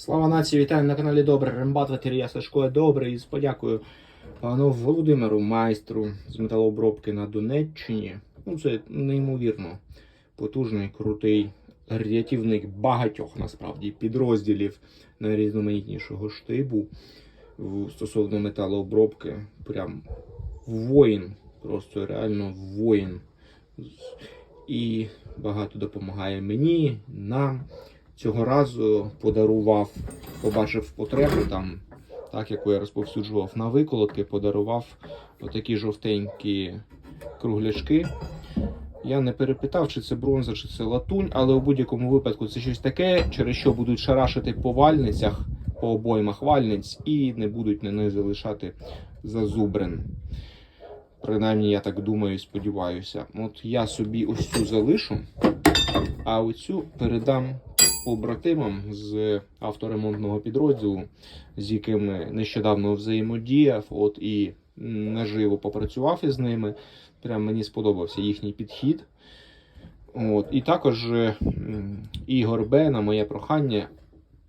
Слава нації, вітаю на каналі Добре. Рембат Ветерія Сашко Добре. І з подякою пану Володимиру, майстру з металообробки на Донеччині. Ну, це неймовірно потужний, крутий рятівник багатьох насправді підрозділів найрізноманітнішого штибу стосовно металообробки. Прям воїн, просто реально воїн. І багато допомагає мені, нам. Цього разу подарував, побачив потребу там, так яку я розповсюджував на виколотки, подарував отакі жовтенькі кругляшки. Я не перепитав, чи це бронза, чи це латунь, але у будь-якому випадку це щось таке, через що будуть шарашити по вальницях, по обоймах вальниць і не будуть на них залишати зазубрин. Принаймні, я так думаю і сподіваюся. От я собі ось цю залишу, а оцю передам побратимам з авторемонтного підрозділу, з якими нещодавно взаємодіяв, от і наживо попрацював із ними. Прям мені сподобався їхній підхід. От. І також е, Ігор Б. на моє прохання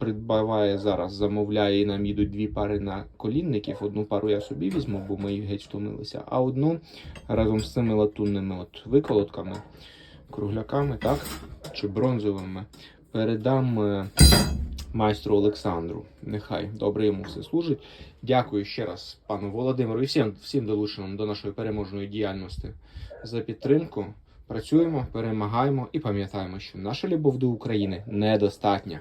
придбаває зараз, замовляє і нам їдуть дві пари на колінників. Одну пару я собі візьму, бо мої геть втомилися, а одну разом з цими латунними от виколотками, кругляками, так, чи бронзовими, передам е, майстру Олександру. Нехай добре йому все служить. Дякую ще раз пану Володимиру і всім, всім долученим до нашої переможної діяльності за підтримку. Працюємо, перемагаємо і пам'ятаємо, що наша любов до України недостатня.